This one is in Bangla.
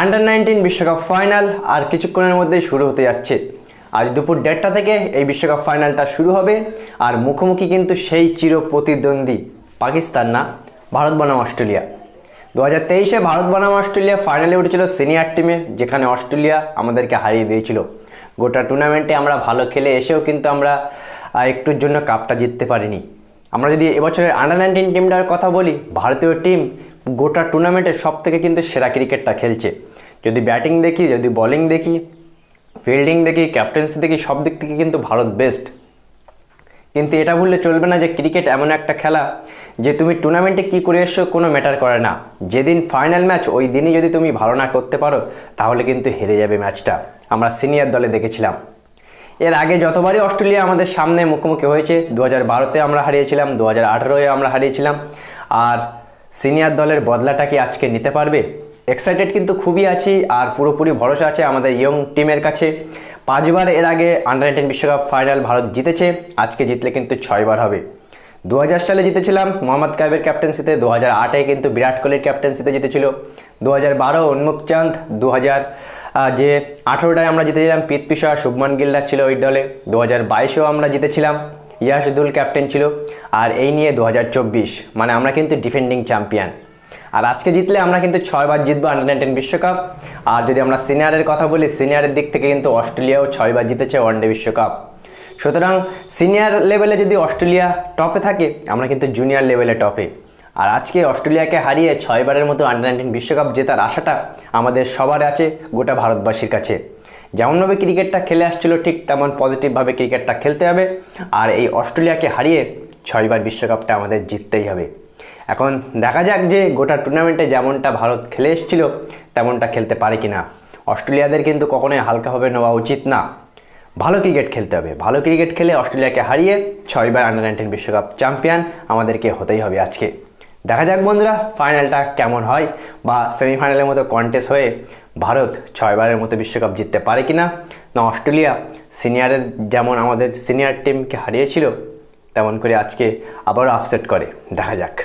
আন্ডার নাইনটিন বিশ্বকাপ ফাইনাল আর কিছুক্ষণের মধ্যেই শুরু হতে যাচ্ছে। আজ দুপুর দেড়টা থেকে এই বিশ্বকাপ ফাইনালটা শুরু হবে আর মুখোমুখি কিন্তু সেই চির প্রতিদ্বন্দ্বী পাকিস্তান না, ভারত বনাম অস্ট্রেলিয়া। দু হাজার তেইশে ভারত বনাম অস্ট্রেলিয়া ফাইনালে উঠেছিল সিনিয়র টিমে, যেখানে অস্ট্রেলিয়া আমাদেরকে হারিয়ে দিয়েছিল। গোটা টুর্নামেন্টে আমরা ভালো খেলে এসেও কিন্তু আমরা একটুর জন্য কাপটা জিততে পারিনি। আমরা যদি এবছরের আন্ডার নাইনটিন টিমটার কথা বলি, ভারতীয় টিম গোটা টুর্নামেন্টে সব থেকে কিন্তু সেরা ক্রিকেটটা খেলছে। যদি ব্যাটিং দেখি, যদি বলিং দেখি ফিল্ডিং দেখি ক্যাপ্টেন্সি দেখি, সব দিক থেকে কিন্তু ভারত বেস্ট কিন্তু এটা ভুললে চলবে না যে ক্রিকেট এমন একটা খেলা যে তুমি টুর্নামেন্টে কী করে এসছো কোনো ম্যাটার করে না। যেদিন ফাইনাল ম্যাচ ওই দিনই যদি তুমি ভালো না করতে পারো, তাহলে কিন্তু হেরে যাবে ম্যাচটা আমরা সিনিয়র দলে দেখেছিলাম। এর আগে যতবারই অস্ট্রেলিয়া আমাদের সামনে মুখোমুখি হয়েছে দু হাজার বারোতে আমরা হারিয়েছিলাম দু হাজার আঠেরোয় আমরা হারিয়েছিলাম। আর সিনিয়র দলের বদলাটা কি আজকে নিতে পারবে? এক্সাইটেড কিন্তু খুবই আছি আর পুরোপুরি ভরসা আছে আমাদের ইয়ং টিমের কাছে। পাঁচবার এর আগে আন্ডার নাইনটিন বিশ্বকাপ ফাইনাল ভারত জিতেছে, আজকে জিতলে কিন্তু ছয়বার হবে। দু হাজার সালে জিতেছিলাম মোহাম্মদ কাইবের ক্যাপ্টেন্সিতে দু হাজার আটে কিন্তু বিরাট কোহলির ক্যাপ্টেন্সিতে জিতেছিল। দু হাজার বারো উন্মুক চাঁদ দু হাজার যে আঠেরোটায় আমরা জিতেছিলাম পিসা শুভমান গিল্লা ছিল ওই দলে। দু হাজার বাইশেও আমরা জিতেছিলাম। ইয়াসুদুল ক্যাপ্টেন ছিল, আর এই নিয়ে দু হাজার চব্বিশ মানে আমরা কিন্তু ডিফেন্ডিং চ্যাম্পিয়ন আর আজকে জিতলে আমরা কিন্তু ছয়বার জিতবো আন্ডার নাইনটিন বিশ্বকাপ। আর যদি আমরা সিনিয়রের কথা বলি সিনিয়রের দিক থেকে কিন্তু অস্ট্রেলিয়াও ছয়বার জিতেছে ওয়ানডে বিশ্বকাপ। সুতরাং সিনিয়র লেভেলে যদি অস্ট্রেলিয়া টপে থাকে, আমরা কিন্তু জুনিয়র লেভেলে টপে আর আজকে অস্ট্রেলিয়াকে হারিয়ে ছয়বারের মতো আন্ডার নাইনটিন বিশ্বকাপ জেতার আশাটা আমাদের সবার আছে, গোটা ভারতবাসীর কাছে। যেমনভাবে ক্রিকেটটা খেলে আসছিল, ঠিক তেমন পজিটিভভাবে ক্রিকেটটা খেলতে হবে। আর এই অস্ট্রেলিয়াকে হারিয়ে ছয়বার বিশ্বকাপটা আমাদের জিততেই হবে। এখন দেখা যাক যে গোটা টুর্নামেন্টে যেমনটা ভারত খেলে এসেছিল, তেমনটা খেলতে পারে কি না অস্ট্রেলিয়াদের কিন্তু কখনোই হালকাভাবে নেওয়া উচিত না। ভালো ক্রিকেট খেলতে হবে। ভালো ক্রিকেট খেলে অস্ট্রেলিয়াকে হারিয়ে ছয়বার আন্ডার নাইনটিন বিশ্বকাপ চ্যাম্পিয়ন আমাদেরকে হতেই হবে আজকে। দেখা যাক বন্ধুরা, ফাইনালটা কেমন হয় বা সেমিফাইনালের মতো কন্টেস্ট হয়ে ভারত ছয়বারের মতো বিশ্বকাপ জিততে পারে কিনা? না, অস্ট্রেলিয়া সিনিয়রের যেমন আমাদের সিনিয়র টিমকে হারিয়েছিল, তেমন করে আজকে আবারও আপসেট করে। দেখা যাক।